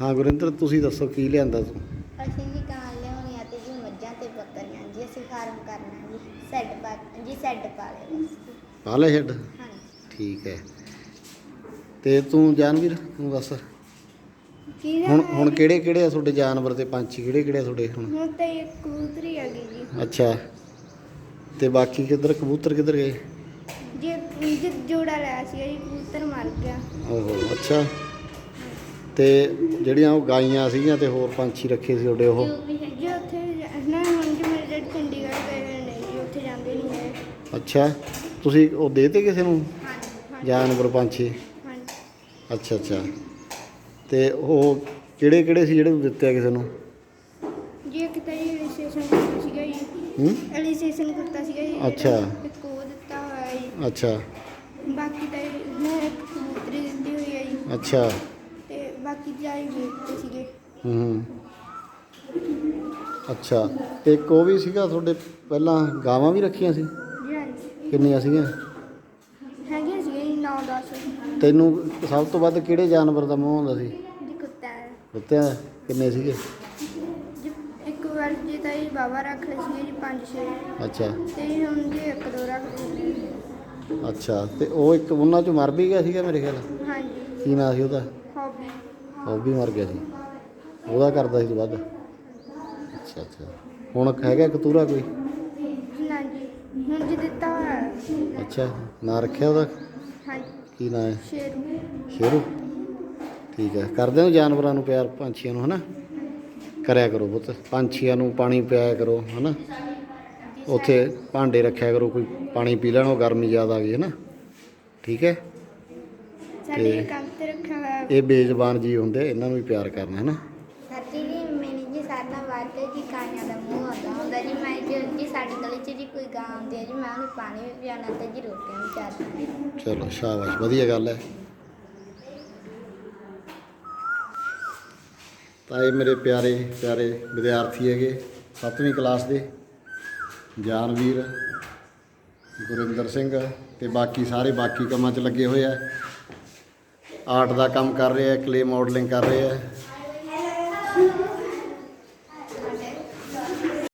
ਹਾਂ ਗੁਰਿੰਦਰ ਤੁਸੀਂ ਦੱਸੋ ਕੀ ਲਿਆਂਦਾ ਤੂੰ? ਅਸੀਂ ਜੀ ਕਾਂ ਲਿਆਉਣੀਆਂ ਤੇ ਜੀ ਮੱਝਾਂ ਤੇ ਬੱਕਰੀਆਂ ਜੀ ਅਸੀਂ ਫਾਰਮ ਕਰਨਾ ਜੀ ਸੈੱਡ ਪਾ ਜੀ ਸੈੱਡ ਪਾ ਲਿਆ ਪਾ ਲੈ ਛੱਡ ਹਾਂਜੀ। ਠੀਕ ਹੈ। ਤੇ ਤੂੰ ਜਾਨਵੀਰ ਤੂੰ ਦੱਸ। ਕੀ ਹੁਣ ਹੁਣ ਕਿਹੜੇ ਕਿਹੜੇ ਆ ਤੁਹਾਡੇ ਜਾਨਵਰ ਤੇ ਪੰਛੀ? ਕਿਹੜੇ ਕਿਹੜੇ ਆ ਤੁਹਾਡੇ ਹੁਣ? ਹੁਣ ਤਾਂ ਇੱਕ ਕਬੂਤਰੀ ਆ ਗਈ ਜੀ। ਅੱਛਾ। ਤੇ ਬਾਕੀ ਕਿੱਧਰ ਕਬੂਤਰ ਕਿੱਧਰ ਗਏ? ਜੇ ਜੇ ਜੋੜਾ ਲਿਆ ਸੀ ਜੀ ਕਬੂਤਰ ਮਰ ਗਿਆ। ਓਹੋ ਅੱਛਾ। ਤੇ ਜਿਹੜੀਆਂ ਉਹ ਗਾਈਆਂ ਸੀਗੀਆਂ ਤੇ ਹੋਰ ਪੰਛੀ ਰੱਖੇ ਸੀ ਤੁਹਾਡੇ ਉਹ? ਜੋ ਵੀ ਹੈ ਜੀ ਉੱਥੇ ਨਾ ਹੁਣ ਜੀ ਮੇਰੇ ਡੈਡੀ ਚੰਡੀਗੜ੍ਹ ਗਏ ਹੋਏ ਨੇ ਜੀ ਉੱਥੇ ਜਾਂਦੇ ਨਹੀਂ ਹੈ ਅੱਛਾ ਤੁਸੀਂ ਉਹ ਦੇਤੇ ਕਿਸੇ ਨੂੰ? ਹਾਂਜੀ ਜਾਨਵਰ ਪੰਛੀ? ਹਾਂਜੀ। ਅੱਛਾ ਅੱਛਾ। ਤੇ ਉਹ ਕਿਹੜੇ ਕਿਹੜੇ ਸੀ ਜਿਹੜੇ ਦਿੱਤੇ ਆ ਕਿਸੇ ਨੂੰ? ਜੀ ਇੱਕ ਤਾਂ ਜੀ ਰਜਿਸਟ੍ਰੇਸ਼ਨ ਕੀਤਾ ਸੀਗਾ ਜੀ। ਹੂੰ? ਰਜਿਸਟ੍ਰੇਸ਼ਨ ਕੀਤਾ ਸੀਗਾ ਜੀ ਅੱਛਾ। ਇੱਕ ਉਹ ਦਿੱਤਾ ਹੋਇਆ ਜੀ। ਅੱਛਾ। ਬਾਕੀ ਤਾਂ ਮੈਂ ਇੱਕ ਕਬੂਤਰੀ ਦਿੱਤੀ ਹੋਈ ਹੈ ਜੀ। ਅੱਛਾ। ਜਾਈ ਸੀਗੇ। ਹੂੰ। ਅੱਛਾ ਇੱਕ ਉਹ ਵੀ ਸੀਗਾ ਤੁਹਾਡੇ ਪਹਿਲਾਂ ਗਾਵਾਂ ਵੀ ਰੱਖੀਆਂ ਸੀ? ਜੀ ਹਾਂਜੀ। ਕਿੰਨੀਆਂ ਸੀਗੀਆਂ? ਹੈਗੇ ਸੀਗੇ ਜੀ 9 10 ਤੈਨੂੰ ਸਭ ਤੋਂ ਵੱਧ ਕਿਹੜੇ ਜਾਨਵਰ ਦਾ ਮੋਹ ਹੁੰਦਾ ਸੀ? ਜੀ ਕੁੱਤਾ ਹੈ। ਕੁੱਤਿਆਂ ਦਾ? ਕਿੰਨੇ ਸੀਗੇ? ਜੀ ਇੱਕ ਵਾਰ ਜੀ ਤਾਂ ਜੀ ਬਾਬਾ ਰੱਖ ਲਏ ਸੀਗੇ ਜੀ 5 6 ਅੱਛਾ। ਤੇ ਹੁਣ ਜੀ ਇੱਕ ਦੋ ਰੱਖ ਲਏ। ਅੱਛਾ ਤੇ ਉਹ ਇੱਕ ਉਹਨਾਂ ਚੋਂ ਮਰ ਵੀ ਗਿਆ ਸੀਗਾ ਮੇਰੇ ਖਿਆਲ? ਹਾਂਜੀ। ਕੀ ਨਾਂ ਸੀ ਉਹਦਾ? ਉਹ ਵੀ ਮਰ ਗਿਆ ਸੀ। ਉਹਦਾ ਕਰਦਾ ਸੀ ਤੂੰ ਵੱਧ ਅੱਛਾ ਅੱਛਾ। ਹੁਣ ਹੈਗਾ ਕਤੂਰਾ ਕੋਈ? ਨਾ ਜੀ ਹੁਣ ਜੀ ਦਿੱਤਾ ਹੋਇਆ ਹੈ। ਅੱਛਾ ਨਾਂ ਰੱਖਿਆ ਉਹਦਾ? ਹਾਂਜੀ। ਕੀ ਨਾਂ ਹੈ? ਸ਼ੇਰੂ। ਸ਼ੇਰੂ? ਠੀਕ ਹੈ। ਕਰਦੇ ਹੋ ਜਾਨਵਰਾਂ ਨੂੰ ਪਿਆਰ ਪੰਛੀਆਂ ਨੂੰ ਹਨਾ? ਕਰਿਆ ਕਰੋ ਪੁੱਤ। ਪੰਛੀਆਂ ਨੂੰ ਪਾਣੀ ਪਿਆਇਆ ਕਰੋ ਹਨਾ? ਉੱਥੇ ਭਾਂਡੇ ਰੱਖਿਆ ਕਰੋ ਕੋਈ ਪਾਣੀ ਪੀ ਲੈਣ ਉਹ ਗਰਮੀ ਜ਼ਿਆਦਾ ਆ ਗਈ ਹੈ ਨਾ ਠੀਕ ਹੈ? ਤੇ- ਕੰਮ ਤੇ ਇਹ ਬੇਜ਼ਬਾਨ ਜੀ ਹੁੰਦੇ ਇਹਨਾਂ ਨੂੰ ਵੀ ਪਿਆਰ ਕਰਨਾ ਹੈ ਨਾ ਸੱਚੀ ਜੀ ਮੈਨੂੰ ਜੀ ਸਾਡਾ ਵਾਸਤੇ ਜੀ ਕਾਈਆਂ ਦਾ ਮੂੰਹ ਆਉਂਦਾ ਹੁੰਦਾ ਜੀ। ਮੈਂ ਜੀ ਜੀ ਸਾਡੇ ਗਲੀ 'ਚ ਜੀ ਕੋਈ ਗਾਂ ਆਉਂਦੀ ਹੈ ਜੀ ਮੈਂ ਉਹਨੂੰ ਪਾਣੀ ਵੀ ਪਿਆਉਣਾ ਤੇ ਜੀ ਰੋਟੀਆਂ ਵੀ ਚਾਰਨਾ ਚਲੋ ਸ਼ਾਬਾਸ਼ ਵਧੀਆ ਗੱਲ ਹੈ। ਤਾਂ ਇਹ ਮੇਰੇ ਪਿਆਰੇ ਪਿਆਰੇ ਵਿਦਿਆਰਥੀ ਹੈਗੇ 7ਵੀਂ ਕਲਾਸ ਦੇ ਜਾਨਵੀਰ ਗੁਰਿੰਦਰ ਸਿੰਘ ਤੇ ਬਾਕੀ ਸਾਰੇ ਬਾਕੀ ਕੰਮਾਂ 'ਚ ਲੱਗੇ ਹੋਏ ਆ। ਆਰਟ ਦਾ ਕੰਮ ਕਰ ਰਹੇ ਆ ਕਲੇ ਮਾਡਲਿੰਗ ਕਰ ਰਹੇ ਆ।